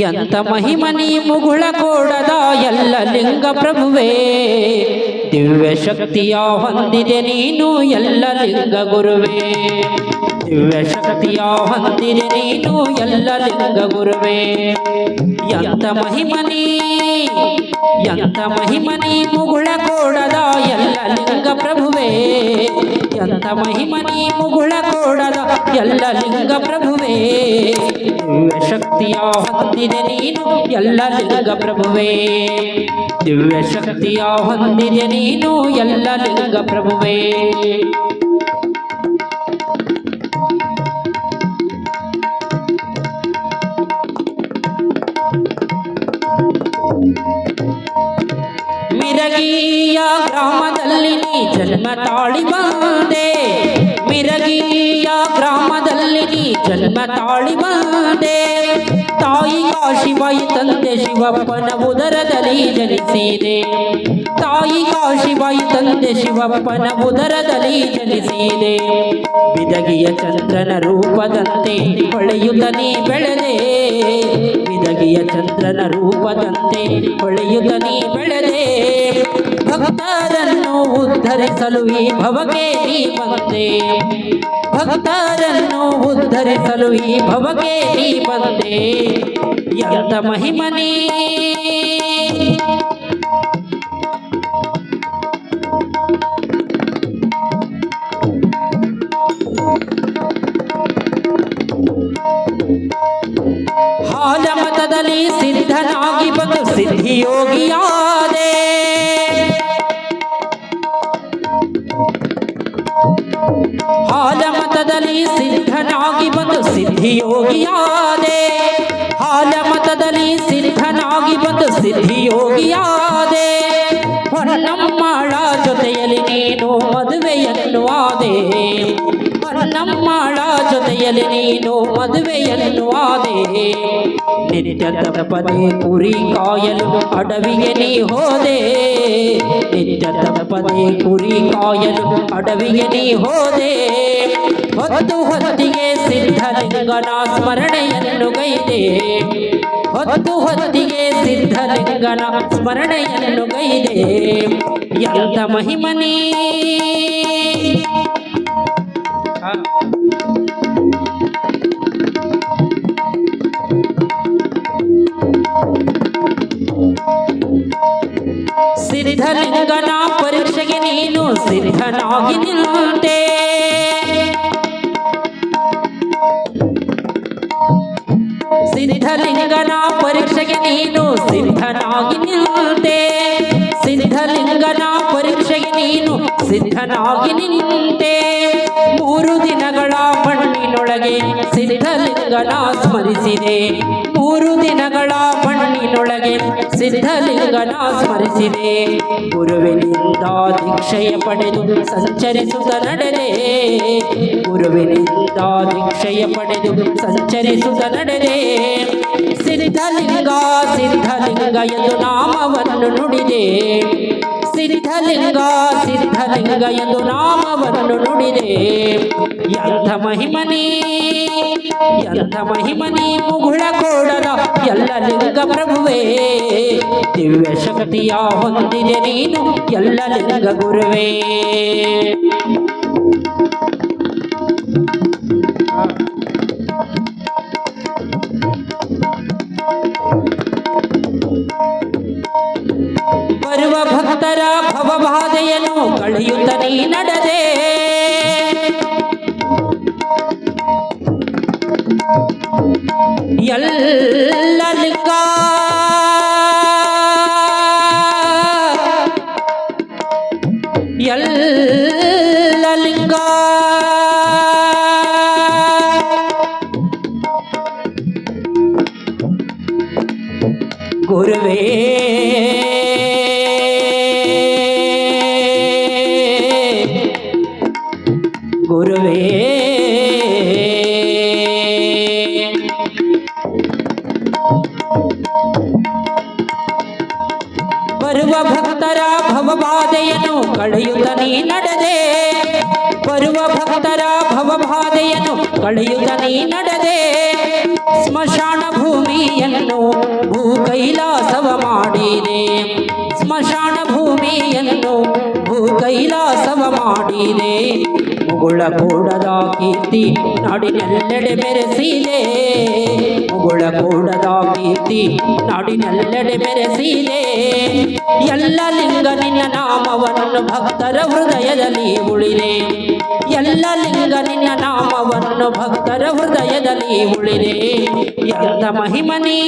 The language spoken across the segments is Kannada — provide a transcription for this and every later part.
ಎಂತ ಮಹಿಮನಿ ಮುಗುಳ ಕೋಡದ ಎಲ್ಲ ಲಿಂಗ ಪ್ರಭುವೇ? ದಿವ್ಯ ಶಕ್ತಿಯ ಹೊಂದಿದೆ ನೀನು ಎಲ್ಲ ಲಿಂಗ ಗುರುವೇ. ದಿವ್ಯ ಶಕ್ತಿಯ ಹೊಂದಿದೆ ನೀನು ಎಲ್ಲ ಲಿಂಗ ಗುರುವೇ. ಎಂತ ಮಹಿಮನಿ ಎಂತ ಮಹಿಮನಿ ಮುಗುಳ ಕೋಡದ ಎಲ್ಲ ಲಿಂಗ ಪ್ರಭುವೇ? ಎಂತ ಮಹಿಮನಿ ಮುಗುಳ ಕೋಡದ ಎಲ್ಲ ಲಿಂಗ ಪ್ರಭುವೇ. ದಿವ್ಯ ಶಕ್ತಿಯ ಹೊಂದಿದೆ ನೀನು. ಎಲ್ಲ ಲಿಂಗ ಪ್ರಭುವೇ. ದಿವ್ಯ ಶಕ್ತಿಯ ಹೊಂದಿದೆ ನೀನು. ಎಲ್ಲ ಲಿಂಗ ಪ್ರಭುವೇ. ಮಿರಗಿಯ ಗ್ರಾಮದಲ್ಲಿ ನೀ ಜನ್ಮ ತಾಳಿ ಬಂದೆ. ನೀ ಜನ್ಮ ತಾಳಿ ಬಂದೆ ತಾಯಿ ಕಾಶಿಬಾಯಿ ತಂದೆ ಶಿವಪ್ಪನ ಉದರದಲ್ಲಿ ಜನಿಸಿದೆ. ತಾಯಿ ಕಾಶಿಬಾಯಿ ತಂದೆ ಶಿವಪ್ಪನ ಉದರದಲ್ಲಿ ಚಲಿಸಿದೆ ಬಿದಗಿಯ ಚಂದ್ರನ ರೂಪದಂತೆ ಹೊಳೆಯುತ್ತ ನೀ ಬೆಳೆದೆ. ಬಿದಗಿಯ ಚಂದ್ರನ ರೂಪದಂತೆ ಹೊಳೆಯುತ್ತ ನೀ ಬೆಳೆದೆ. ಭಕ್ತರನ್ನು ಉದ್ಧರಿಸಲು ಈ ಭವಕೇರಿ ಬಂದೆ. ಭಕ್ತರನ್ನು ಉದ್ಧರಿಸಲು ಈ ಭವಕೇರಿ ಬಂದೆ. ಎಂತ ಮಹಿಮನಿ. ಮತದಲ್ಲಿ ಸಿದ್ಧನಾಗಿ ಬಂದು ಸಿದ್ಧಿಯೋಗಿಯಾದೆ ಹಾಲ ಮತದಲ್ಲಿ ಸಿದ್ಧನಾಗಿ ಬಂದು ಸಿದ್ಧಿಯೋಗಿಯಾದೆ ಹಾಲ ಮತದಲ್ಲಿ ಸಿದ್ಧನಾಗಿ ಬಂದು ಸಿದ್ಧಿಯೋಗಿಯಾದೆ ಹೊನ್ನಮ್ಮಳ ಜೊತೆಯಲ್ಲಿ ನೀನು ಮದುವೆಯನ್ನು ಆದೆ ಹೊನ್ನಮ್ಮಳ ಜೊತೆಯಲ್ಲಿ ನೀನು ಮದುವೆಯನ್ನು ಆದೆ ನಿತ್ಯದ ಪದೇ ಕುರಿ ಕಾಯಲು ಅಡವಿಗೆ ನೀ ಹೋದೆ. ನಿತ್ಯದ ಪದೇ ಕುರಿ ಕಾಯಲು ಅಡವಿಗೆ ನೀ ಹೋದೆ. ಹೊತ್ತು ಹೊತ್ತಿಗೆ ಸಿದ್ಧಲಿಂಗನ ಸ್ಮರಣೆಯನ್ನು ಗೈದೆ ಹೊತ್ತು ಹೊತ್ತಿಗೆ ಸಿದ್ಧಲಿಂಗನ ಸ್ಮರಣೆಯನ್ನು ಗೈದೆ ಎಂತ ಮಹಿಮನಿ ಸಿದ್ಧಲಿಂಗನ ಪರೀಕ್ಷೆಗೆ ನೀನು ಸಿದ್ಧನಾಗಿ ನಿಲ್ಲುತ್ತೆ ಸಿದ್ಧಲಿಂಗನ ಪರೀಕ್ಷೆಗೆ ನೀನು ಸಿದ್ಧನಾಗಿ ನಿಲ್ಲುತ್ತೆ ಸಿದ್ಧಲಿಂಗನ ಪರೀಕ್ಷೆಗೆ ನೀನು ಸಿದ್ಧನಾಗಿ ನಿಂತೆ ಮೂರು ದಿನಗಳ ಮಣ್ಣಿನೊಳಗೆ ಸಿದ್ಧಲಿಂಗನ ಸ್ಮರಿಸಿದೆ. ಮೂರು ದಿನಗಳ ಮಣ್ಣಿನೊಳಗೆ ಸಿದ್ಧಲಿಂಗನ ಸ್ಮರಿಸಿದೆ. ಗುರುವಿನಿಂದ ದೀಕ್ಷೆಯ ಪಡೆದು ಸಂಚರಿಸುತ್ತ ನಡೆದೆ. ಗುರುವಿನಿಂದ ದೀಕ್ಷೆಯ ಪಡೆದು ಸಂಚರಿಸುತ್ತ ನಡೆದೆ. ಸಿದ್ಧಲಿಂಗ ಸಿದ್ಧಲಿಂಗ ಎಂದು ನಾಮವನ್ನು ನುಡಿದೆ. ಸಿದ್ಧಲಿಂಗ ಸಿದ್ಧಲಿಂಗ ಎಂದು ನಾಮವನ್ನು ನುಡಿದೆ. ಎಂಥ ಮಹಿಮನಿ ಎಂಥ ಮಹಿಮನಿ ಮುಗುಳ ಕೋಡದ ಎಲ್ಲ ಲಿಂಗ ಪ್ರಭುವೇ. ದಿವ್ಯ ಶಕ್ತಿಯ ಹೊಂದಿದೆ ನೀನು ಎಲ್ಲ ಲಿಂಗ ಗುರುವೇ. ಬರುವ ಭಕ್ತರ ಭವಬಾಧೆಯನ್ನು ಕಳೆಯುತ್ತ ನೀ ನಡೆದೆ ಎಲ್ಲ ಲಿಂಗ ಎಲ್ಲ ಲಿಂಗ ಗುರುವೇ ಗುರುವೇ. ಬರುವ ಭಕ್ತರ ಭವಬಾಧೆಯನ್ನು ಕಳೆಯುತ್ತ ಕಳೆಯುತ್ತ ನೀ ನಡೆದೆ. ಬರುವ ಭಕ್ತರ ಭವಬಾಧೆಯನ್ನು ಕಳೆಯುತ್ತ ನೀ ನಡೆದೆ. ಸ್ಮಶಾನ ಭೂಮಿಯನ್ನು ಭೂ ಕೈಲಾಸವ ಮಾಡಿದೆ. ಸ್ಮಶಾನ ಭೂಮಿಯನ್ನು ಕೈಲಾಸವ ಮಾಡಿದೆ ಮುಗುಳ ಕೂಡದ ಕೀರ್ತಿ ನಾಡಿನೆಲ್ಲೆಡೆ ಬೆರೆಸಿದೆ. ಮುಗುಳ ಕೂಡದ ಕೀರ್ತಿ ನಾಡಿನೆಲ್ಲೆಡೆ ಬೆರೆಸಿದೆ. ಎಲ್ಲ ಲಿಂಗ ನಿನ್ನ ನಾಮವನ್ನು ಭಕ್ತರ ಹೃದಯದಲ್ಲಿ ಉಳಿದೆ. ಎಲ್ಲ ಲಿಂಗ ನಿನ್ನ ನಾಮವನ್ನು ಭಕ್ತರ ಹೃದಯದಲ್ಲಿ ಉಳಿದೆ. ಎಂತ ಮಹಿಮನಿ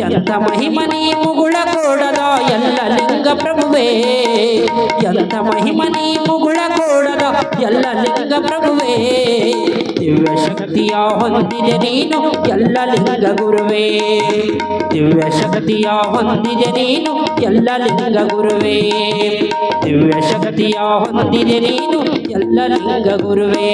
ಎಂತ ಮಹಿಮನಿ ಮುಗುಳ ಕೂಡದ ಎಲ್ಲ ಲಿಂಗ ಪ್ರಭುವೇ. ಎಂತ ಮಹಿಮನಿ ಮುಗುಳ ಕೋಡದ ಎಲ್ಲ ಲಿಂಗ ಪ್ರಭುವೇ, ದಿವ್ಯ ಶಕ್ತಿಯ ಹೊಂದಿದೆ ನೀನು ಎಲ್ಲ ಲಿಂಗ ಗುರುವೇ. ದಿವ್ಯ ಶಕ್ತಿಯ ಹೊಂದಿದೆ ನೀನು ಎಲ್ಲ ಲಿಂಗ ಗುರುವೇ. ದಿವ್ಯ ಶಕ್ತಿಯ ಹೊಂದಿದೆ ನೀನು ಎಲ್ಲ ಲಿಂಗ ಗುರುವೇ.